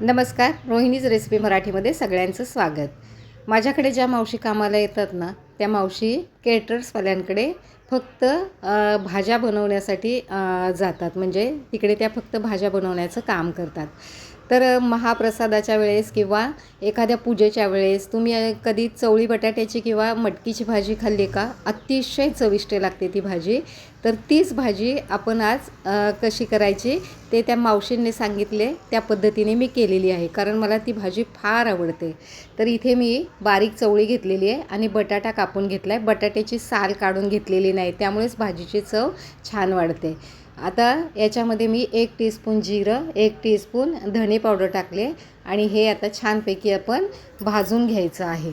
नमस्कार रोहिणीज रेसिपी मराठीमध्ये सगळ्यांचं स्वागत. माझ्याकडे ज्या मावशी कामाला येतात ना त्या मावशी केटर्सवाल्यांकडे फक्त भाज्या बनवण्यासाठी जातात. म्हणजे तिकडे त्या फक्त भाज्या बनवण्याचं काम करतात. तर महाप्रसादाच्या वेळेस किंवा एखाद्या पूजेच्या वेळेस तुम्ही कधी चवळी बटाट्याची किंवा मटकीची भाजी खाल्ली का? अतिशय चविष्ट लागते ती भाजी. तर तीच भाजी आपण आज कशी करायची ते त्या मावशींनी सांगितले. त्या पद्धतीने मी केलेली आहे. कारण मला ती भाजी फार आवडते. तर इथे मी बारीक चवळी घेतलेली आहे आणि बटाटा कापून घेतला आहे बटाट्याची साल काढून घेतलेली नाही. त्यामुळेच भाजीची चव छान वाढते. आता याच्यामध्ये मी एक टीस्पून जिरं एक टीस्पून धणे पावडर टाकले आणि हे आता छानपैकी आपण भाजून घ्यायचं आहे.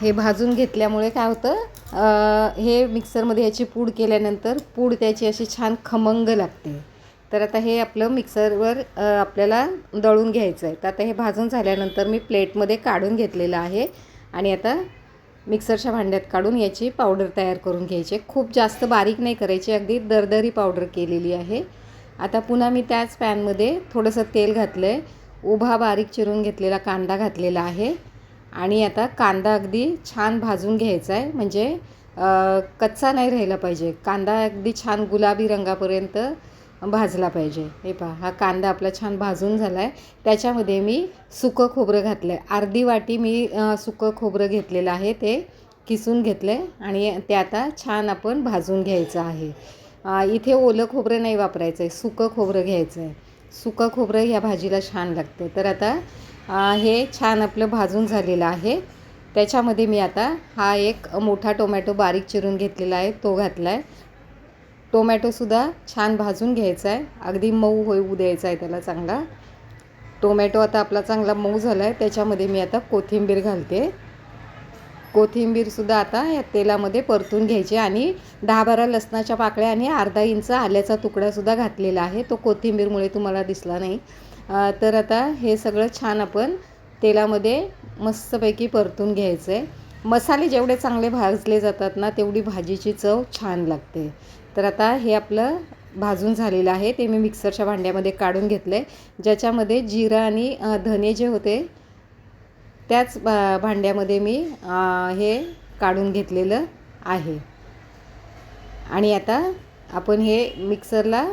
हे भाजून घेतल्यामुळे काय होतं हे मिक्सरमध्ये याची पूड केल्यानंतर पूड त्याची अशी छान खमंग लागते. तर आता हे आपलं मिक्सरवर आपल्याला दळून घ्यायचं आहे. तर आता हे भाजून झाल्यानंतर मी प्लेटमध्ये काढून घेतलेलं आहे आणि आता मिक्सरच्या भांड्यात काढून याची पावडर तयार करून घ्यायची आहे. खूप जास्त बारीक नाही करायची अगदी दरदरी पावडर केलेली आहे. आता पुन्हा मी त्याच पॅनमध्ये थोडंसं तेल घातलं आहे उभा बारीक चिरून घेतलेला कांदा घातलेला आहे. आणि आता कांदा अगदी छान भाजून घ्यायचा आहे. म्हणजे कच्चा नाही राहिला पाहिजे. कांदा अगदी छान गुलाबी रंगापर्यंत भाजला पाहिजे. हे पहा हा कांदा आपला छान भाजून झाला आहे त्याच्यामध्ये मी सुकं खोबरं घातलं आहे अर्धी वाटी मी सुकं खोबरं घेतलेलं आहे ते किसून घेतलं आहे आणि ते आता छान आपण भाजून घ्यायचं आहे. इथे ओलं खोबरं नाही वापरायचं आहे सुकं खोबरं घ्यायचं आहे सुकं खोबरं ह्या भाजीला छान लागते. तर आता हे छान आपलं भाजून झालेलं आहे. त्याच्यामध्ये मी आता हा एक मोठा टोमॅटो बारीक चिरून घेतलेला आहे तो घातला आहे टोमॅटोसुद्धा छान भाजून घ्यायचा आहे. अगदी मऊ होऊ द्यायचा आहे त्याला चांगला. टोमॅटो आता आपला चांगला मऊ झाला आहे त्याच्यामध्ये मी आता कोथिंबीर घालते. कोथिंबीरसुद्धा आता या तेलामध्ये परतून घ्यायची आणि दहा बारा लसणाच्या पाकळ्या आणि अर्धा इंच आल्याचा तुकडासुद्धा घातलेला आहे. तो कोथिंबीरमुळे तुम्हाला दिसला नाही. तर आता हे सगळं छान आपण तेलामध्ये मस्तपैकी परतून घ्यायचं आहे मसाले जेवढे चांगले भाजले जातात ना तेवढी भाजीची चव छान लागते. तर आता हे आपलं भाजून झालेलं आहे. ते मी मिक्सरच्या भांड्यामध्ये काढून घेतलं आहे ज्याच्यामध्ये जिरं आणि धने जे होते त्याच भा भांड्यामध्ये मी हे काढून घेतलेलं आहे. आणि आता आपण हे मिक्सरला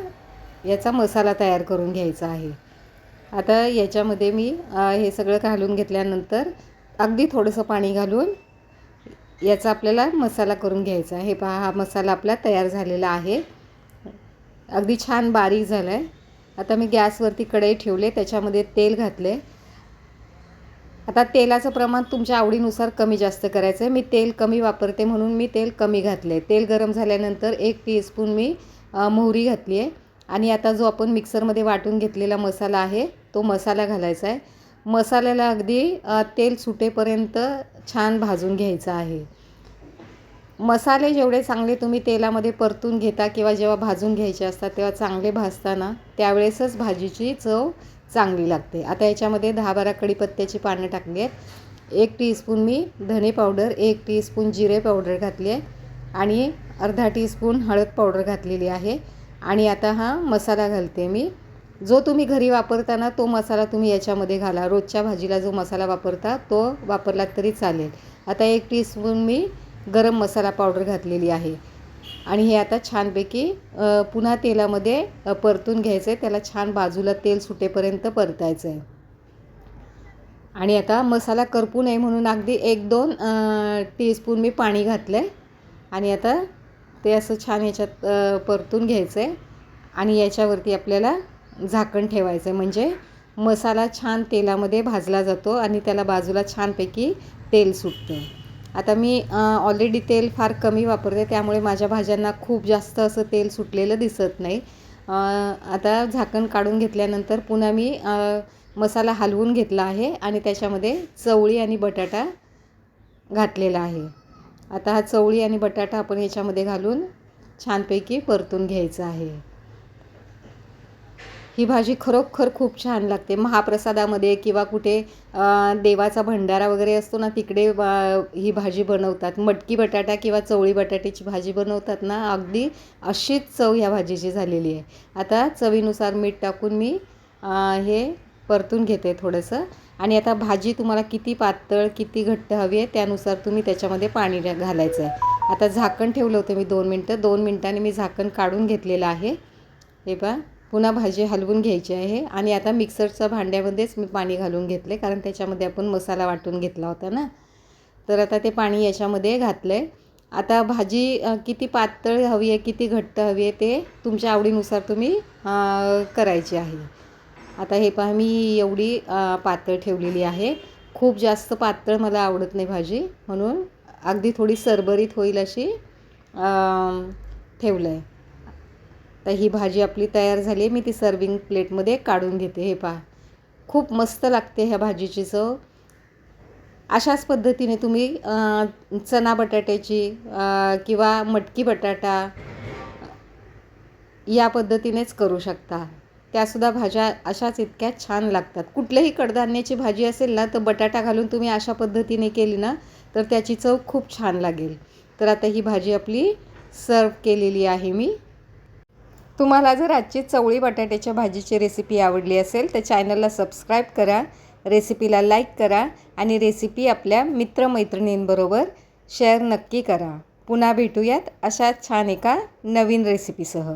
याचा मसाला तयार करून घ्यायचा आहे. आता याच्यामध्ये मी हे सगळं घालून घेतल्यानंतर अगदी थोडंसं पाणी घालून याचा आपल्याला मसाला करून घ्यायचा आहे. हे पहा हा मसाला आपला तयार झालेला आहे. अगदी छान बारीक झाला आहे आता मी गॅसवरती कढई ठेवले त्याच्यामध्ये तेल घातले. आता तेलाचं प्रमाण तुमच्या आवडीनुसार कमी जास्त करायचं आहे मी तेल कमी वापरते म्हणून मी तेल कमी घातले तेल गरम झाल्यानंतर एक टीस्पून मी मोहरी घातली आहे आणि आता जो आपण मिक्सरमध्ये वाटून घेतलेला मसाला आहे तो मसाला घालायचा आहे मसाल्याला अगदी तेल सुटेपर्यंत छान भाजून घ्यायचं आहे. मसाले जेवढे चांगले तुम्ही तेलामध्ये परतून घेता किंवा जेव्हा भाजून घ्यायचे असतात तेव्हा चांगले भाजताना त्यावेळेसच भाजीची चव चांगली लागते. आता याच्यामध्ये दहा बारा कडीपत्त्याची पानं टाकली आहेत. एक टीस्पून मी धने पावडर एक टीस्पून जिरे पावडर घातली आहे आणि अर्धा टीस्पून हळद पावडर घातलेली आहे. आणि आता हा मसाला घालते मी. जो तुम्ही घरी वापरताना तो मसाला तुम्ही याच्यामध्ये घाला. रोजच्या भाजीला जो मसाला वापरता तो वापरला तरी चालेल. आता एक टीस्पून मी गरम मसाला पावडर घातलेली आहे. आणि हे आता छानपैकी पुन्हा तेलामध्ये परतून घ्यायचं आहे त्याला छान बाजूला तेल सुटेपर्यंत परतायचं आहे आणि आता मसाला करपू नये म्हणून अगदी एक दोन टीस्पून मी पाणी घातलं आहे आणि आता ते असं छान याच्यात परतून घ्यायचं आहे आणि याच्यावरती आपल्याला झाकण ठेवायचं आहे. म्हणजे मसाला छान तेलामध्ये भाजला जातो आणि त्याला बाजूला छानपैकी तेल सुटतं. आता मी ऑलरेडी तेल फार कमी वापरते. त्यामुळे माझ्या भाज्यांना खूप जास्त असं तेल सुटलेलं दिसत नाही. आता झाकण काढून घेतल्यानंतर पुन्हा मी मसाला हलवून घेतला आहे आणि त्याच्यामध्ये चवळी आणि बटाटा घातलेला आहे. आता हा चवळी आणि बटाटा आपण याच्यामध्ये घालून छानपैकी परतून घ्यायचं आहे. ही भाजी खरोखर खूप छान लागते. महाप्रसादामध्ये किंवा कुठे देवाचा भंडारा वगैरे असतो ना तिकडे ही भाजी बनवतात. मटकी बटाटा किंवा चवळी बटाट्याची भाजी बनवतात ना अगदी अशीच चव ह्या भाजीची झालेली आहे. आता चवीनुसार मीठ टाकून मी हे परतून घेते थोडंसं. आणि आता भाजी तुम्हाला किती पातळ किती घट्ट हवी आहे त्यानुसार तुम्ही त्याच्यामध्ये पाणी घालायचं आहे. आता झाकण ठेवलं होतं मी दोन मिनटं. दोन मिनटांनी मी झाकण काढून घेतलेलं आहे. हे पहा. पुन्हा भाजी हलवून घ्यायची आहे. आणि आता मिक्सरच्या भांड्यामध्येच मी पाणी घालून घेतले कारण त्याच्यामध्ये आपण मसाला वाटून घेतला होता ना. तर आता ते पाणी याच्यामध्ये घातलं आहे आता भाजी किती पातळ हवी आहे किती घट्ट हवी आहे ते तुमच्या आवडीनुसार तुम्ही करायची आहे. आता हे पहा मी एवढी पातळ ठेवलेली आहे. खूप जास्त पातळ मला आवडत नाही भाजी म्हणून अगदी थोडी सरबरीत होईल अशी ठेवलं आहे तर ही भाजी आपली तयार झाली आहे. मी ती सर्विंग प्लेटमध्ये काढून घेते. हे पहा. खूप मस्त लागते ह्या भाजीची चव. अशाच पद्धतीने तुम्ही चना बटाट्याची किंवा मटकी बटाटा या पद्धतीनेच करू शकता. त्यासुद्धा भाज्या अशाच इतक्या छान लागतात. कुठल्याही कडधान्याची भाजी असेल ना तर बटाटा घालून तुम्ही अशा पद्धतीने केली ना तर त्याची चव खूप छान लागेल. तर आता ही भाजी आपली सर्व केलेली आहे मी. तुम्हाला जर आजची चवळी बटाट्याच्या भाजीची रेसिपी आवडली असेल तर चॅनलला सबस्क्राईब करा रेसिपीला लाईक करा आणि रेसिपी आपल्या मित्रमैत्रिणींबरोबर शेअर नक्की करा. पुन्हा भेटूयात अशा छान एका नवीन रेसिपीसह